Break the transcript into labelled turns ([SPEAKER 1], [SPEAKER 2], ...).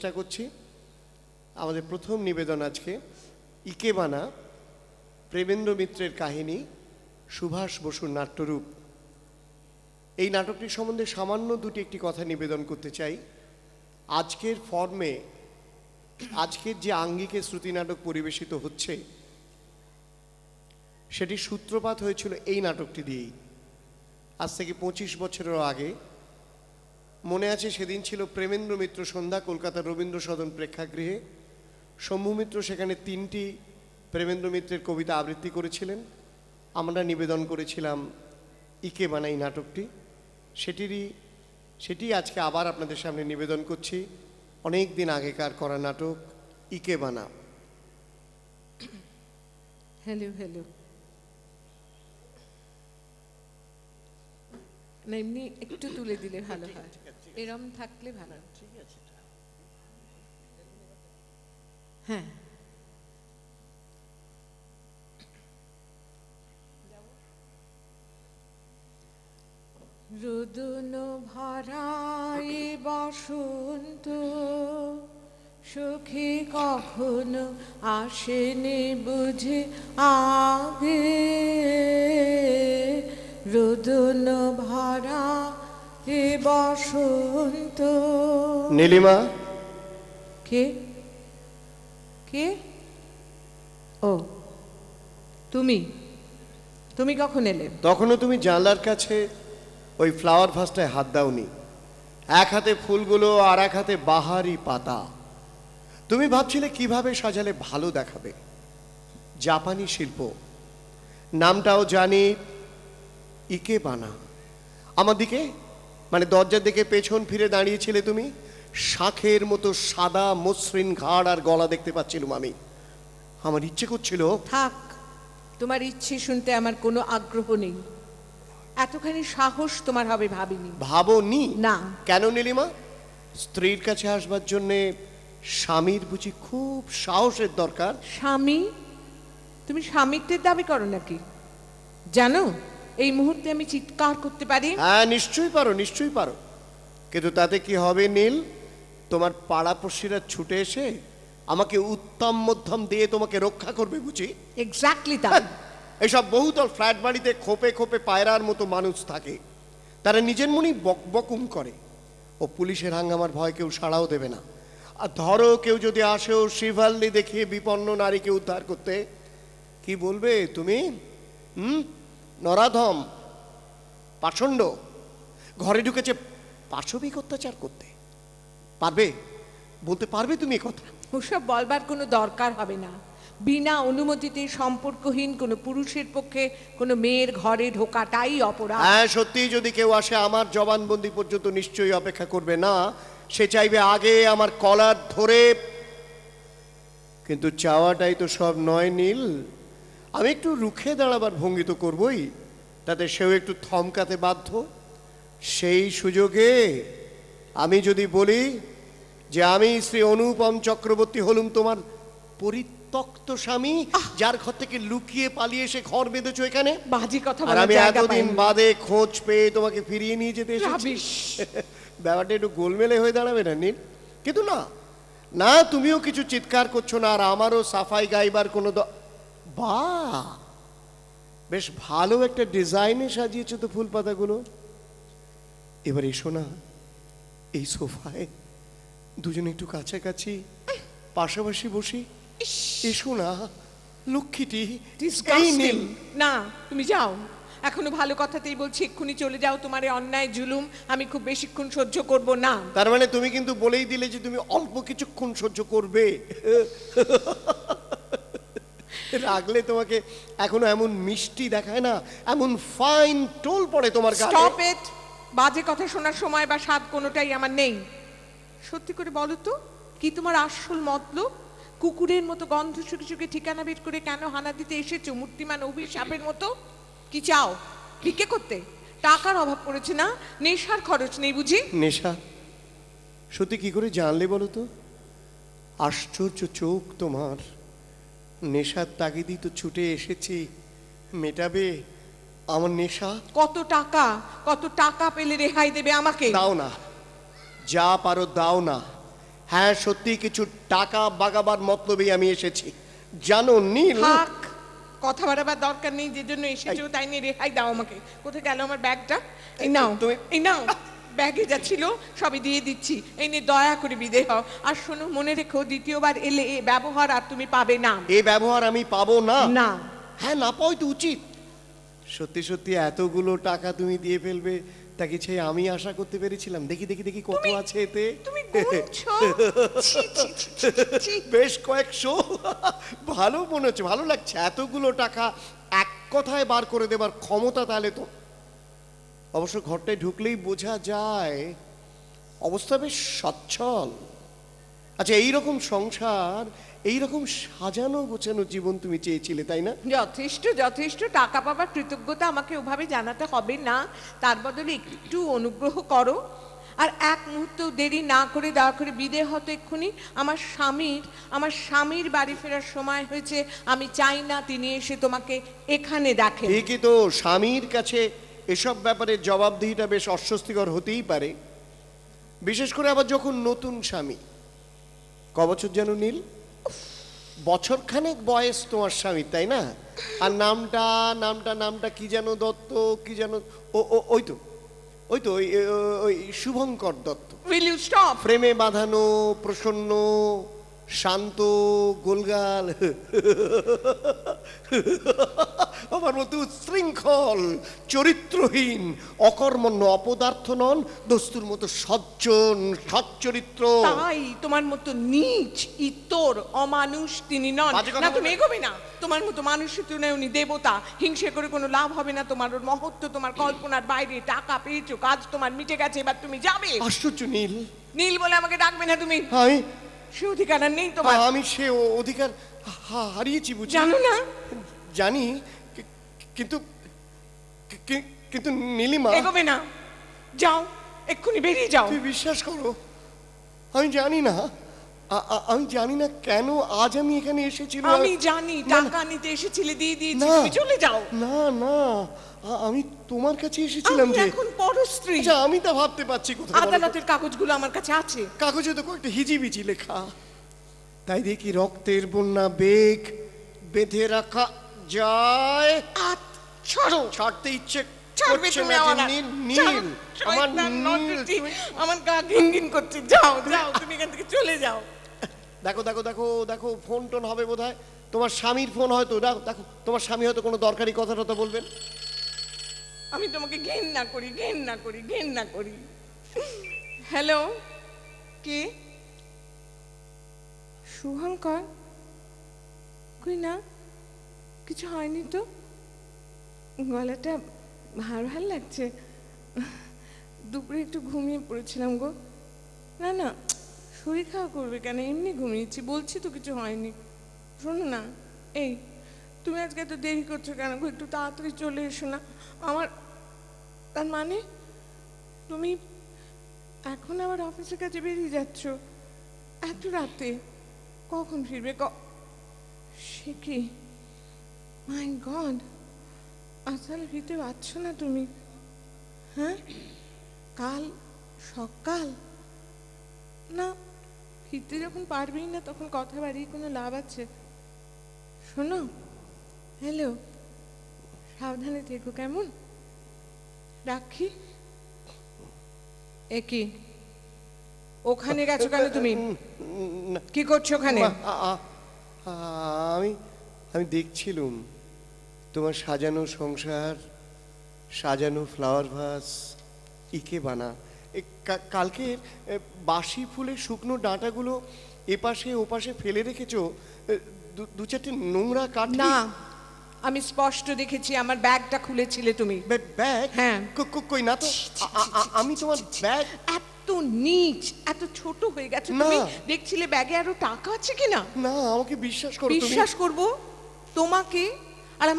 [SPEAKER 1] চেষ্টা করছি। আমাদের প্রথম নিবেদন আজকে, ইকেবানা, প্রেমেন্দ্র মিত্রের কাহিনী, সুভাষ বসুর নাট্যরূপ। এই নাটকটি সম্বন্ধে সামান্য দুটি একটি কথা নিবেদন করতে চাই। আজকের ফর্মে আজকের যে আঙ্গিকে শ্রুতি নাটক পরিবেশিত হচ্ছে সেটি সূত্রপাত হয়েছিল এই নাটকটি দিয়েই। আজ থেকে পঁচিশ বছরেরও আগে মনে আছে সেদিন ছিল প্রেমেন্দ্র মিত্র সন্ধ্যা, কলকাতার রবীন্দ্র সদন প্রেক্ষাগৃহে। শম্ভু মিত্র সেখানে তিনটি প্রেমেন্দ্র মিত্রের কবিতা আবৃত্তি করেছিলেন। আমরা নিবেদন করেছিলাম ইকে বানাই নাটকটি। সেটিরই, সেটি আজকে আবার আপনাদের সামনে নিবেদন করছি। অনেক দিন আগেকার করা নাটক, ইকে বানা।
[SPEAKER 2] হ্যালো হ্যালো না, এমনি একটু তুলে দিলে ভালো হয়। এরম থাকলে ভালো। হ্যাঁ। রোদন ভরায় বসন্ত, সুখী কখনো আসেনি বুঝে আগে। রোদন ভরা এ বসন্ত?
[SPEAKER 1] নীলিমা?
[SPEAKER 2] কে? কে? ও তুমি? তুমি কখন এলে?
[SPEAKER 1] তখনও তুমি জানলার কাছে ওই ফ্লাওয়ার ভাসটায় হাত দাওনি। এক হাতে ফুলগুলো আর এক হাতে বাহারি পাতা। তুমি ভাবছিলে কীভাবে সাজালে ভালো দেখাবে। জাপানি শিল্প। নামটাও জানি ইকে বানা। আমার দিকে মানে দরজার দিকে পেছন ফিরে দাঁড়িয়েছিলে তুমি? শাঁখের মতো সাদা মসৃণ ঘাড় আর গলা দেখতে পাচ্ছিলাম আমি। আমার ইচ্ছে করছিল
[SPEAKER 2] থাক তোমার ইচ্ছে শুনতে আমার কোনো আগ্রহ নেই। এতখানি সাহস তোমার হবে ভাবিনি।
[SPEAKER 1] ভাবনি?
[SPEAKER 2] না।
[SPEAKER 1] কেন নীলিমা? স্ত্রীর কাছে আসবার জন্যে স্বামীর বুঝি খুব সাহসের দরকার।
[SPEAKER 2] স্বামী? তুমি স্বামিত্বের দাবি করো নাকি? জানো এই মুহূর্তে আমি চিৎকার করতে পারি?
[SPEAKER 1] হ্যাঁ নিশ্চয়ই পারো নিশ্চয়ই পারো। কিন্তু তাতে কি হবে নীল? তোমার পাড়াপড়শিরা ছুটে এসে আমাকে উত্তম মধ্যম দিয়ে তোমাকে রক্ষা করবে বুঝি?
[SPEAKER 2] এক্স্যাক্টলি তাই।
[SPEAKER 1] হ্যাঁ, এসব বহুতল ফ্ল্যাট বাড়িতে খোপে খোপে পায়রার মতো মানুষ থাকে। তারা নিজের মনেই বক বকুম করে। ও পুলিশের হাঙ্গামার ভয় কেউ সাড়াও দেবে না। আর ধরো কেউ যদি আসেও শিভাল্লি দেখিয়ে বিপন্ন নারীকে উদ্ধার করতে কি বলবে তুমি? হুম? নরাধম পাষণ্ড। ঘরে ঢুকেছে পাশবিক অত্যাচার করতে। পারবে? বলতে পারবে তুমি কথা?
[SPEAKER 2] ওসব বলবার কোনো দরকার হবে না। বিনা অনুমতিতে সম্পর্কহীন কোনো পুরুষের পক্ষে কোনো মেয়ের ঘরে ঢোকাটাই অপরাধ।
[SPEAKER 1] হ্যাঁ সত্যি যদি কেউ আসে আমার জবানবন্দি পর্যন্ত নিশ্চয়ই অপেক্ষা করবে। না সে চাইবে আগে আমার কলার ধরে। কিন্তু চাওয়াটাই তো সব নয় নীল। আমি একটু রুখে দাঁড়াবার ভঙ্গি তো করবই তাতে সেও একটু থমকাতে বাধ্য। সেই সুযোগে আমি যদি বলি যে আমি শ্রী অনুপম চক্রবর্তী হলুম তোমার পরিত্যক্ত স্বামী যার ঘর থেকে লুকিয়ে পালিয়ে এসে ঘর বেঁধেছো এখানে?
[SPEAKER 2] বাজে কথা
[SPEAKER 1] আর আমি এতদিন বাদে খোঁজ পেয়ে তোমাকে ফিরিয়ে নিয়ে যেতে এসেছি। ব্যাপারটা একটু গোলমেলে হয়ে দাঁড়াবে না নীল। কিন্তু না না তুমিও কিছু চিৎকার করছ না আর আমারও সাফাই গাইবার কোনো বাহ! বেশ ভালো একটা ডিজাইনে সাজিয়েছো তো ফুল পাতাগুলো। এবার এসো না এই সোফায় দুজনে একটু কাছাকাছি পাশাপাশি বসি। এসো না লক্ষ্মীটি.
[SPEAKER 2] না তুমি যাও। এখনও ভালো কথাতেই বলছি এক্ষুনি চলে যাও তোমার অন্যায় জুলুম। আমি খুব বেশিক্ষণ সহ্য করব না।
[SPEAKER 1] তার মানে তুমি কিন্তু বলেই দিলে যে তুমি অল্প কিছুক্ষণ সহ্য করবে। রাগলে তোমাকে এখনও এমন মিষ্টি দেখায় না এমন ফাইন টোল পড়ে তোমার
[SPEAKER 2] স্টপ ইট বাজে কথা শোনার সময় বা স্বাদ কোনোটাই আমার নেই। সত্যি করে বলো তো কি তোমার আসল মতলব? কুকুরের মতো গন্ধ শুকে শুকে ঠিকানা বের করে কেন হানা দিতে এসেছ মূর্তিমান অভিশাপের মতো? কি চাও? ভিক্ষে করতে? টাকার অভাব পড়েছে না? নেশার খরচ নেই বুঝি?
[SPEAKER 1] নেশা? সত্যি কি করে জানলে বলো তো? আশ্চর্য চোখ তোমার। নেশার তাগিদি তো ছুটে এসেছি। মেটাবে আমার নেশা?
[SPEAKER 2] কত টাকা কত টাকা পেলে রেহাই দেবে আমাকে?
[SPEAKER 1] দাও না। যা পারো দাও না। হ্যাঁ সত্যি কিছু টাকা বাগাবার মতলবেই আমি এসেছি। জানো নীল?
[SPEAKER 2] থাক কথা বাড়াবার দরকার নেই যে জন্য এসেছ তাই নিয়ে রেহাই দাও আমাকে। কোথায় গেল আমার ব্যাগটা? এই নাও
[SPEAKER 1] তুমি-
[SPEAKER 2] এই নাও। ব্যাগে যা ছিল সবই দিয়ে দিচ্ছি। এই নিয়ে দয়া করে বিদে হও। আর শোনো মনে রেখো দ্বিতীয়বার এলে এ ব্যবহার আর তুমি পাবে না।
[SPEAKER 1] এ ব্যবহার আমি পাবো না?
[SPEAKER 2] না।
[SPEAKER 1] হ্যাঁ না পাওয়াই তো উচিত। সত্যি সত্যি এতগুলো টাকা তুমি দিয়ে ফেলবে তা কি সেই আমি আশা করতে পেরেছিলাম। দেখি দেখি দেখি কত আছে এতে।
[SPEAKER 2] তুমি গুনছো।
[SPEAKER 1] বেশ কয়েকশো। ভালো মনে হচ্ছে ভালো লাগছে। এতগুলো টাকা এক কথায় বার করে দেবার ক্ষমতা তাহলে তো অবশ্য ঘরটায় ঢুকলেই বোঝা যায় অবস্থা বেশ সচ্ছল। আচ্ছা এইরকম সংসার এইরকম সাজানো গোছানো জীবন তুমি চেয়েছিলে তাই না?
[SPEAKER 2] যথেষ্ট যথেষ্ট। টাকা পাবার কৃতজ্ঞতা আমাকে ওভাবে জানাতে হবে না। তার বদলে একটু অনুগ্রহ করো। আর এক মুহূর্ত দেরি না করে দয়া করে বিদে হতো এক্ষুনি। আমার স্বামীর আমার স্বামীর বাড়ি ফেরার সময় হয়েছে। আমি চাই না তিনি এসে তোমাকে এখানে দেখেন।
[SPEAKER 1] ঠিকই তো স্বামীর কাছে এসব ব্যাপারে জবাবদিহিটা বেশ অস্বস্তিকর হতেই পারে। বিশেষ করে আবার যখন নতুন স্বামী। ক বছর যেন নীল? বছর খানেক বয়স তোমার স্বামী তাই না? আর নামটা নামটা নামটা কি যেন দত্ত কি যেন ও ও ওই তো ওই তো ওই Shubhankar Dutta.
[SPEAKER 2] Will you stop
[SPEAKER 1] প্রেমে বাঁধানো প্রসন্ন শান্ত গোলগাল। আমার মতো উচ্ছৃঙ্খল চরিত্রহীন অকর্মণ্য অপদার্থ নন দস্তুর মতো সজ্জন সচ্চরিত্র।
[SPEAKER 2] তাই তোমার মতো নিচ ইতর অমানুষ তিনি নন। না তুমি এগোবে না। তোমার মতো মানুষের তুলনায় উনি দেবতা। হিংসে করে কোনো লাভ হবে না তোমার। ওর মহত্ব তোমার কল্পনার বাইরে। টাকা পেয়েছ কাজ তোমার মিটে গেছে এবার তুমি যাবে।
[SPEAKER 1] আশ্চর্য নীল।
[SPEAKER 2] নীল বলে আমাকে ডাকবে না তুমি?
[SPEAKER 1] আমি?
[SPEAKER 2] সে অধিকার আর নেই তোমার।
[SPEAKER 1] আমি সে অধিকার হারিয়েছি বুঝি।
[SPEAKER 2] জানো না?
[SPEAKER 1] জানি কিন্তু কিন্তু নীলিমা
[SPEAKER 2] এগোবে না যাও এক্ষুনি বেরিয়ে যাও।
[SPEAKER 1] তুই বিশ্বাস করো? আমি জানি না। আমি জানি না কেন আজ আমি এখানে এসেছিলাম।
[SPEAKER 2] আমি জানি টাকা নিতে এসেছিলে দিয়ে দিয়েছি তুমি চলে যাও।
[SPEAKER 1] না না। আমি তোমার কাছে এসেছিলাম যে
[SPEAKER 2] এখন পরস্ত্রী
[SPEAKER 1] আচ্ছা আমি তা ভাবতে পারছি কোথায়
[SPEAKER 2] আদালতের কাগজগুলো আমার কাছে আছে।
[SPEAKER 1] কাগজে তো কয়েকটা হিজিবিজি লেখা। তাই দেখি রক্তের বন্যা বেগ বেঁধে রাখা যায়।
[SPEAKER 2] আত ছাড়ো
[SPEAKER 1] ছাড়তে ইচ্ছে করছে না নীল নীল আমার নীল।
[SPEAKER 2] আমার গা ঘিন ঘিন করছে। যাও যাও তুমি এখান থেকে চলে যাও।
[SPEAKER 1] দেখো দেখো দেখো দেখো ফোন টোন হবে বোধ তোমার স্বামীর ফোন হয়তো দেখো দেখো তোমার স্বামী হয়তো কোনো দরকারি কথা টথা বলবেন।
[SPEAKER 2] আমি তোমাকে করি করি করি। হ্যালো কে? শুভঙ্কর কই না কিছু হয়নি তো? গলাটা ভার ভার লাগছে। দুপুরে একটু ঘুমিয়ে পড়েছিলাম গো। না না, শরীর খাওয়া করবে কেন? এমনি ঘুমিয়েছি, বলছি তো কিছু হয়নি। শোনো না, এই, তুমি আজকে এত দেরি করছ কেন গো? একটু তাড়াতাড়ি চলে এসো না। আমার, তার মানে তুমি এখন আবার অফিসের কাছে বেরিয়ে যাচ্ছ? এত রাতে, কখন ফিরবে? ক, সে কি? My God! আসলে ফিরতে পারছ না তুমি? হ্যাঁ? কাল, সকাল? না, ফিরতে যখন পারবেই না, তখন কথা বাড়িয়ে কোনো লাভ আছে? শোনো, হ্যালো, সাবধানে থেকো, কেমন? রাখি? একই ওখানে গেছো কেন তুমি? কি করছ ওখানে?
[SPEAKER 1] আমি আমি দেখছিলুম। তোমার সাজানো সংসার সাজানো ফ্লাওয়ার ভাস ইকে বানা? এ কা- কালকে এ, বাসি ফুলের শুকনো ডাঁটাগুলো এপাশে ওপাশে ফেলে রেখেছো দু- চারটে নোংরা কাঠ?
[SPEAKER 2] না আমি স্পষ্ট দেখেছি আমার ব্যাগটা খুলেছিলে তুমি।
[SPEAKER 1] ব্যাগ?
[SPEAKER 2] হ্যাঁ।
[SPEAKER 1] কই না তো? আমি তোমার ব্যাগ
[SPEAKER 2] এত নিচ এত ছোট হয়ে গেছো
[SPEAKER 1] না।
[SPEAKER 2] তুমি দেখছিলে ব্যাগে আরও টাকা আছে কিনা?
[SPEAKER 1] না আমাকে বিশ্বাস করো
[SPEAKER 2] বিশ্বাস করব? তোমাকে? আর আমার